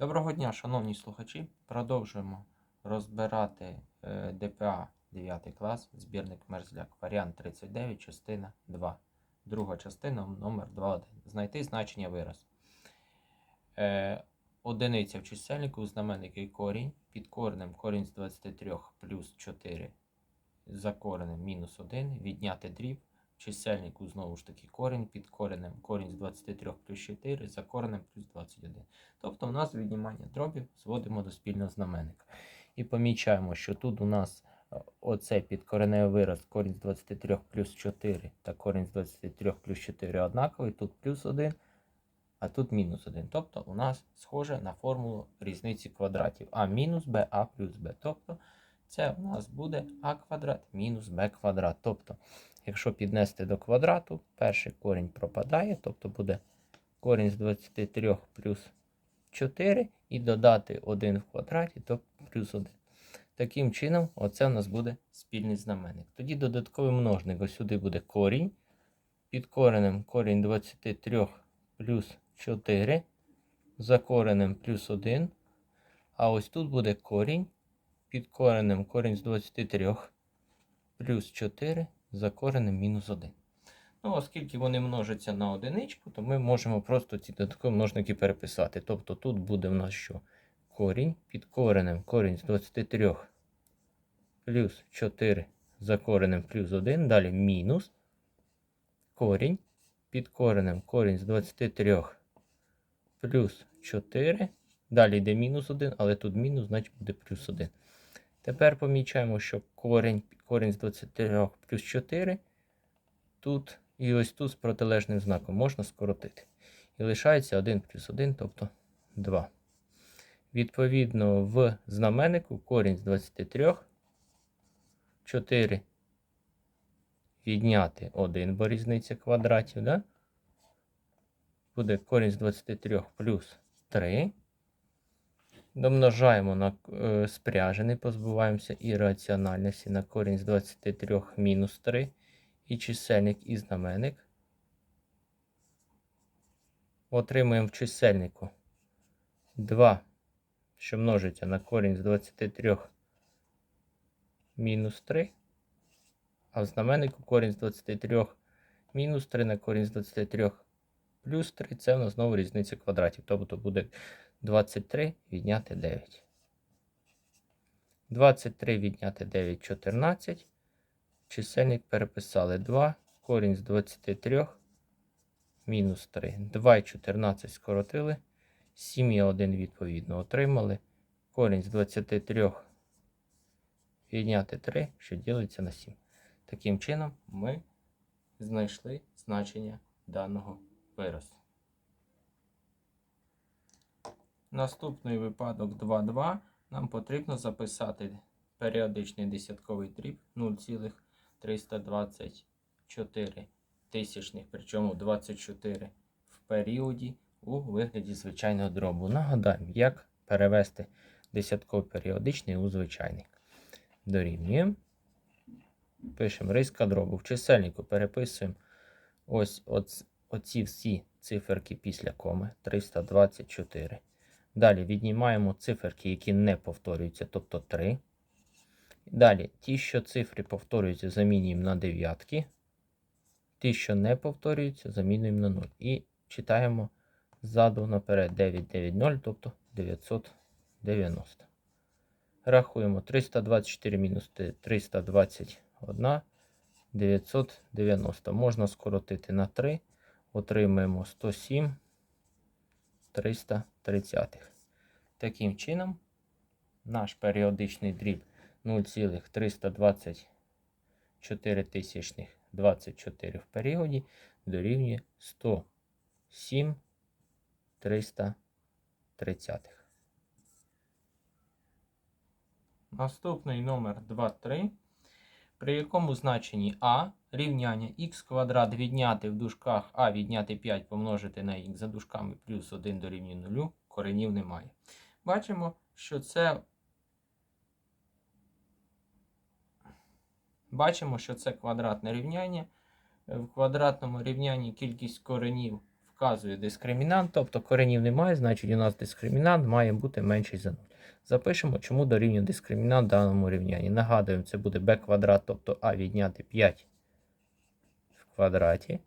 Доброго дня, шановні слухачі. Продовжуємо розбирати е, ДПА 9 клас, збірник Мерзляк, варіант 39, частина 2. Друга частина номер 2.1. Знайти значення вираз. Е, одиниця в чисельнику, знаменник і корінь. Під коренем корінь з 23 плюс 4 за коренем мінус 1. Відняти дріб. Чисельнику знову ж таки корінь. Під коренем корінь з 23 плюс 4 за коренем плюс 21. Тобто у нас віднімання дробів зводимо до спільного знаменника. І помічаємо, що тут у нас е, оце підкореневий вираз корінь з 23 плюс 4 та корінь з 23 плюс 4 однаковий, тут плюс 1, а тут мінус 1. Тобто у нас схоже на формулу різниці квадратів а мінус b, а плюс b. Тобто це у нас буде а квадрат мінус b квадрат. Тобто, якщо піднести до квадрату, перший корінь пропадає, тобто буде корінь з 23 плюс 4 і додати 1 в квадраті, то плюс 1. Таким чином, оце у нас буде спільний знаменник. Тоді додатковий множник. Ось сюди буде корінь. Під коренем корінь 23 плюс 4. За коренем плюс 1. А ось тут буде корінь. Під коренем корінь з 23 плюс 4 за коренем мінус 1. Ну, оскільки вони множаться на одиничку, то ми можемо просто ці додаткові множники переписати. Тобто тут буде в нас що? Корінь під коренем корінь з 23 плюс 4 за коренем плюс 1. Далі мінус корінь під коренем корінь з 23 плюс 4. Далі йде мінус 1, але тут мінус, значить буде плюс 1. Тепер помічаємо, що корінь, корінь з 23 плюс 4 тут і ось тут з протилежним знаком можна скоротити. І лишається 1 плюс 1, тобто 2. Відповідно, в знаменнику корінь з 23, 4 відняти 1, бо різниця квадратів, да? буде корінь з 23 плюс 3. Домножаємо на е, спряжений, позбуваємося ірраціональності на корінь з 23 мінус 3 і чисельник і знаменник. Отримуємо в чисельнику 2, що множиться на корінь з 23 мінус 3, а в знаменнику корінь з 23 мінус 3 на корінь з 23 плюс 3 це у нас знову різниця квадратів. Тобто буде 23 відняти 9. 23 відняти 9 14. Чисельник переписали 2, корінь з 23, мінус 3. 2 і 14 скоротили. 7 і 1 відповідно отримали. Корінь з 23 відняти 3, що ділиться на 7. Таким чином ми знайшли значення даного виразу. Наступний випадок 2,2. Нам потрібно записати періодичний десятковий дріб 0,324 тисячних, причому 24 в періоді у вигляді звичайного дробу. Нагадаємо, як перевести десятковий періодичний у звичайний. Дорівнюємо. Пишемо риска дробу. В чисельнику переписуємо ось оці всі циферки після коми 324. Далі віднімаємо циферки, які не повторюються, тобто 3. Далі, ті, що цифри повторюються, замінюємо на дев'ятки. Ті, що не повторюються, замінюємо на 0. І читаємо ззаду наперед 990, тобто 990. Рахуємо 324 мінус 321, 990. Можна скоротити на 3. Отримаємо 107 330. Таким чином, наш періодичний дріб 0,324 тисячних 24 в періоді дорівнює 107 330. Наступний номер 2,3, при якому значенні А рівняння х квадрат відняти в дужках А відняти 5 помножити на х за дужками плюс 1 дорівнює 0, коренів немає. Бачимо, що це Бачимо, що це квадратне рівняння. В квадратному рівнянні кількість коренів вказує дискримінант, тобто коренів немає, значить у нас дискримінант має бути менший за 0. Запишемо, чому дорівнює дискримінант в даному рівнянні. Нагадуємо, це буде b квадрат, тобто а відняти 5 в квадраті.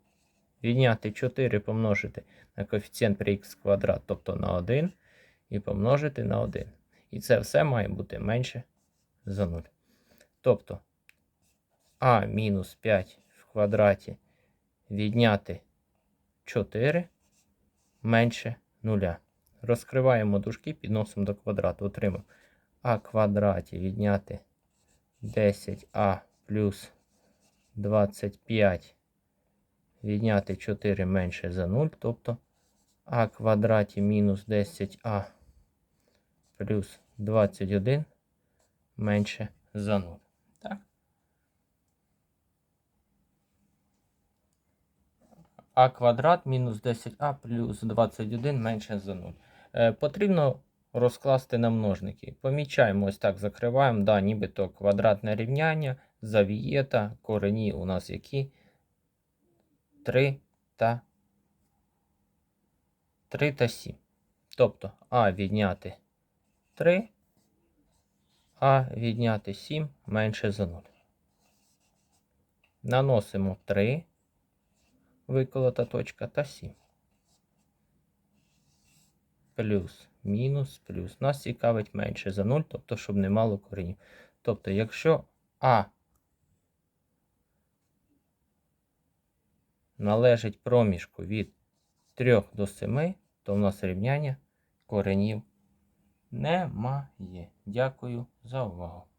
Відняти 4 помножити на коефіцієнт при х квадрат, тобто на 1, і помножити на 1. І це все має бути менше за 0. Тобто а мінус 5 в квадраті відняти 4 менше 0. Розкриваємо дужки, підносимо до квадрату. Отримаємо а квадраті відняти 10а плюс 25 відняти 4 менше за 0, тобто а квадраті мінус 10а плюс 21 менше за 0. Так? а квадрат мінус 10а плюс 21 менше за 0. Е, потрібно розкласти на множники. Помічаємо, ось так закриваємо, да, нібито квадратне рівняння, завієта, корені у нас які 3 та 3 та 7. Тобто а відняти 3, а відняти 7 менше за 0. Наносимо 3 виколота точка та 7. Плюс, мінус, плюс. Нас цікавить менше за 0, тобто, щоб не мало коренів. Тобто, якщо А належить проміжку від 3 до 7, то в нас рівняння коренів немає. Дякую за увагу.